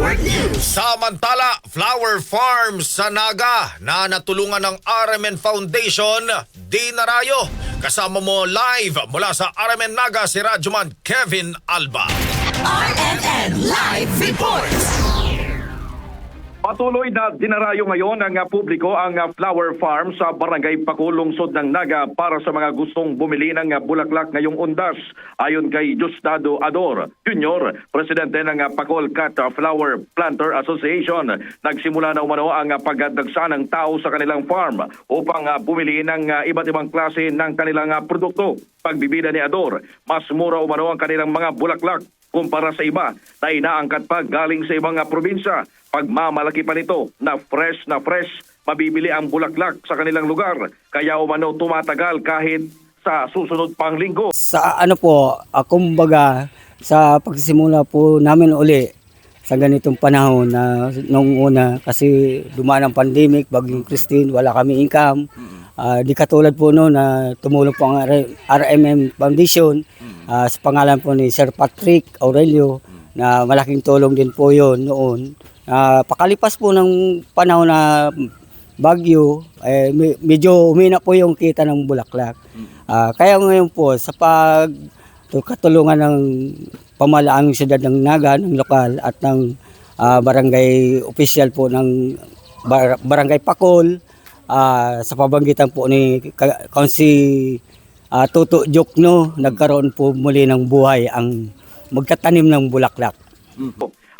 Network News. Samantala, Flower Farm sa Naga na natulungan ng RMN Foundation, di narayo. Kasama mo live mula sa RMN Naga si Radyoman Kevin Alba. RMN Live Reports. Patuloy na dinarayo ngayon ng uh, publiko ang uh, flower farm sa Barangay Pakulong Sud ng Naga para sa mga gustong bumili ng uh, bulaklak ngayong undas. Ayon kay Justado Ador Jr., presidente ng uh, Flower Planter Association, nagsimula na umano ang pagdagsa ng tao sa kanilang farm upang bumili ng iba't ibang klase ng kanilang produkto. Pagbibida ni Ador, mas mura umano ang kanilang mga bulaklak kumpara sa iba na inaangkat pa galing sa ibang uh, probinsya. Pagmamalaki pa nito na fresh na fresh mabibili ang bulaklak sa kanilang lugar. Kaya umano tumatagal kahit sa susunod pang linggo. sa ano po, uh, kumbaga sa pagsisimula po namin uli sa ganitong panahon na nung una kasi dumaan ang pandemic, bagyong Christine, wala kami income. Ah, di katulad po no na tumulong po ang R- RMM Foundation ah, sa pangalan po ni Sir Patrick Aurelio na malaking tulong din po yon noon. Ah, pakalipas po ng panahon na bagyo, eh, me- medyo umina po yung kita ng bulaklak. Ah, kaya ngayon po, sa pag katulungan ng pamalaang siyudad ng Naga, ng lokal at ng ah, barangay official po ng bar- barangay Pakol, ah, sa pabanggitan po ni Ka- Kaunsi ah, Tuto Jokno, nagkaroon po muli ng buhay ang magtatanim ng bulaklak.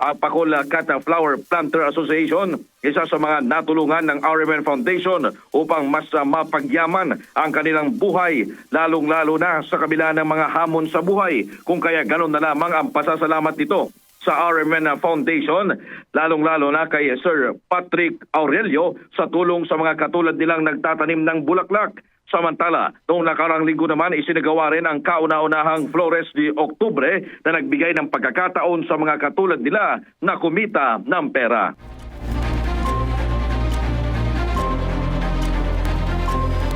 Ang Pacol Cat Flower Planter Association, isa sa mga natulungan ng RMN Foundation upang mas uh, mapagyaman ang kanilang buhay, lalong-lalo na sa kabila ng mga hamon sa buhay. Kung kaya ganun na lamang ang pasasalamat nito sa RMN Foundation, lalong-lalo na kay Sir Patrick Aurelio sa tulong sa mga katulad nilang nagtatanim ng bulaklak. Samantala, noong nakarang linggo naman isinagawa rin ang kauna-unahang Flores de Oktubre na nagbigay ng pagkakataon sa mga katulad nila na kumita ng pera.